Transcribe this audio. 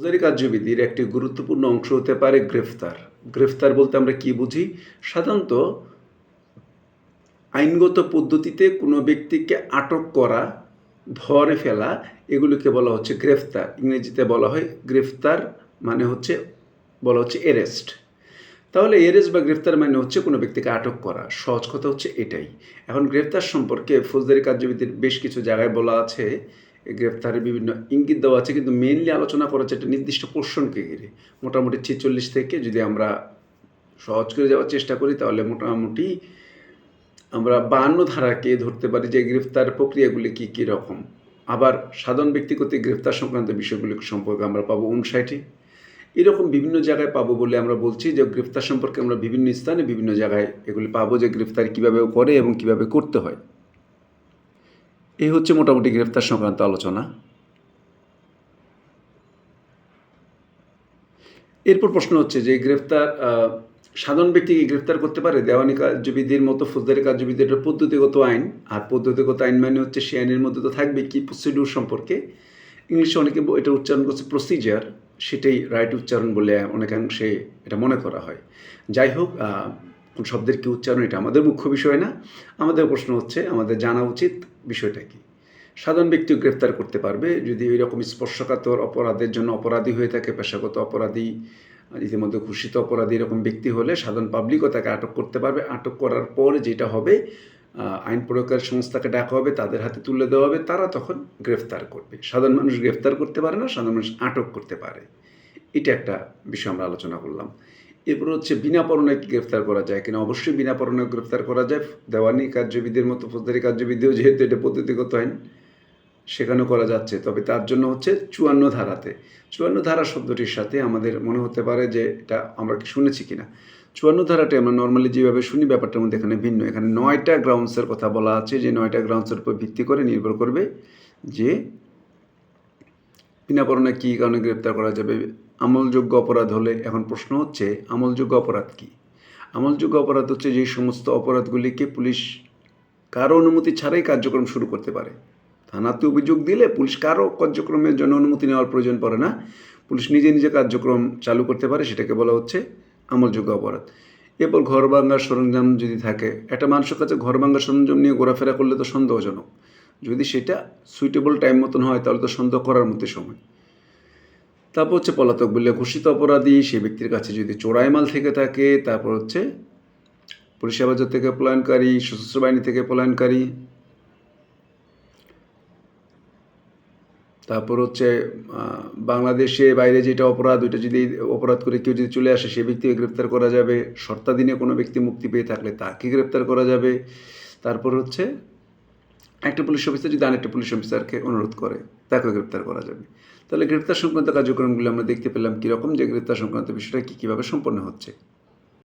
ফৌজদারি কার্যবিধির একটি গুরুত্বপূর্ণ অংশ হতে পারে গ্রেফতার। গ্রেফতার বলতে আমরা কি বুঝি? সাধারণত আইনগত পদ্ধতিতে কোনো ব্যক্তিকে আটক করা, ধরে ফেলা, এগুলোকে বলা হচ্ছে গ্রেফতার। ইংরেজিতে বলা হয় গ্রেফতার মানে হচ্ছে, বলা হচ্ছে এরেস্ট তাহলে এরেস্ট বা গ্রেফতার মানে হচ্ছে কোনো ব্যক্তিকে আটক করা। সহজ কথা হচ্ছে এটাই। এখন গ্রেফতার সম্পর্কে ফৌজদারি কার্যবিধির বেশ কিছু জায়গায় বলা আছে। এই গ্রেফতারের বিভিন্ন ইঙ্গিত দেওয়া আছে, কিন্তু মেইনলি আলোচনা করা হচ্ছে একটা নির্দিষ্ট পোর্শনকে ঘিরে। মোটামুটি ছেচল্লিশ থেকে যদি আমরা সহজ করে যাওয়ার চেষ্টা করি, তাহলে মোটামুটি আমরা বান্ন ধারাকে ধরতে পারি যে গ্রেফতার প্রক্রিয়াগুলি কী কী রকম। আবার সাধারণ ব্যক্তি কর্তৃক গ্রেফতার সংক্রান্ত বিষয়গুলি সম্পর্কে আমরা পাবো উনষাটে এরকম বিভিন্ন জায়গায় পাবো বলে আমরা বলছি যে গ্রেফতার সম্পর্কে আমরা বিভিন্ন স্থানে বিভিন্ন জায়গায় এগুলি পাবো যে গ্রেফতার কীভাবে করে এবং কীভাবে করতে হয়। এই হচ্ছে মোটামুটি গ্রেফতার সংক্রান্ত আলোচনা। এরপর প্রশ্ন হচ্ছে যে গ্রেফতার সাধারণ ব্যক্তিকে গ্রেফতার করতে পারে? দেওয়ানি কার্যবিধির মতো ফৌজদারি কার্যবিধির পদ্ধতিগত আইন। আর পদ্ধতিগত আইন মানে হচ্ছে সে আইনের মধ্যে তো থাকবে কি প্রসিডিউর সম্পর্কে। ইংলিশে অনেকে এটা উচ্চারণ করছে প্রসিজার সেটাই রাইট উচ্চারণ বলে অনেকাংশে এটা মনে করা হয়। যাই হোক শব্দের কি উচ্চারণ, এটা আমাদের মুখ্য বিষয় না। আমাদের প্রশ্ন হচ্ছে, আমাদের জানা উচিত বিষয়টা কি? সাধারণ ব্যক্তিও গ্রেফতার করতে পারবে যদি এরকম স্পর্শকাতর অপরাধের জন্য অপরাধী হয়ে থাকে, পেশাগত অপরাধী, ইতিমধ্যে ঘোষিত অপরাধী এরকম ব্যক্তি হলে সাধারণ পাবলিকও তাকে আটক করতে পারবে। আটক করার পর যেটা হবে আইন প্রয়োগকারী সংস্থাকে ডাকা হবে, তাদের হাতে তুলে দেওয়া হবে, তারা তখন গ্রেফতার করবে। সাধারণ মানুষ গ্রেফতার করতে পারে না, সাধারণ মানুষ আটক করতে পারে। এটা একটা বিষয় আমরা আলোচনা করলাম। এরপর হচ্ছে বিনা পরণে কি গ্রেফতার করা যায় কিনা? অবশ্যই বিনা পরণে গ্রেফতার করা যায়। দেওয়ানি কার্যবিধির মতো ফৌজদারি কার্যবিধিও যেহেতু এটা পদ্ধতিগত আইন, সেখানেও করা যাচ্ছে। তবে তার জন্য হচ্ছে চুয়ান্ন ধারাতে। চুয়ান্ন ধারা শব্দটির সাথে আমাদের মনে হতে পারে যে এটা আমরা কি শুনেছি কিনা? চুয়ান্ন ধারাটি আমরা নর্মালি যেভাবে শুনি, ব্যাপারটার মধ্যে এখানে ভিন্ন। এখানে নয়টা গ্রাউন্ডসের কথা বলা আছে। যে নয়টা গ্রাউন্ডসের উপর ভিত্তি করে নির্ভর করবে যে বিনা পরণে কী কারণে গ্রেপ্তার করা যাবে আমলযোগ্য অপরাধ হলে এখন প্রশ্ন হচ্ছে, আমলযোগ্য অপরাধ কী? আমলযোগ্য অপরাধ হচ্ছে যে সমস্ত অপরাধগুলিকে পুলিশ কারও অনুমতি ছাড়াই কার্যক্রম শুরু করতে পারে। থানাতে অভিযোগ দিলে পুলিশ কারও কার্যক্রমের জন্য অনুমতি নেওয়ার প্রয়োজন পড়ে না। পুলিশ নিজে নিজে কার্যক্রম চালু করতে পারে, সেটাকে বলা হচ্ছে আমলযোগ্য অপরাধ। এরপর ঘর ভাঙ্গার সরঞ্জাম যদি থাকে, একটা মানুষের কাছে ঘর ভাঙ্গার সরঞ্জাম নিয়ে ঘোরাফেরা করলে তো সন্দেহজনক। যদি সেটা সুইটেবল টাইম মতন হয়, তাহলে তো সন্দেহ করার মধ্যে সময়। তারপর হচ্ছে পলাতক বললে ঘোষিত অপরাধী, সেই ব্যক্তির কাছে যদি চোরাই মাল থেকে থাকে, তারপর হচ্ছে পুলিশ হেফাজত থেকে পলায়নকারী, সশস্ত্র বাহিনী থেকে পলায়নকারী, তারপর হচ্ছে বাংলাদেশে বাইরে যেটা অপরাধ, ওইটা যদি অপরাধ করে কেউ যদি চলে আসে, সে ব্যক্তিকে গ্রেপ্তার করা যাবে। শর্তাধীনে কোনো ব্যক্তি মুক্তি পেয়ে থাকলে তাকে গ্রেপ্তার করা যাবে। তারপর হচ্ছে একটা পুলিশ অফিসার যদি আরেকটা পুলিশ অফিসারকে অনুরোধ করে তাকে গ্রেপ্তার করা যাবে। তাহলে গ্রেপ্তার সংক্রান্ত কার্যক্রমগুলো আমরা দেখতে পেলাম কীরকম, যে গ্রেপ্তার সংক্রান্ত বিষয়টা কী, কীভাবে সম্পন্ন হচ্ছে।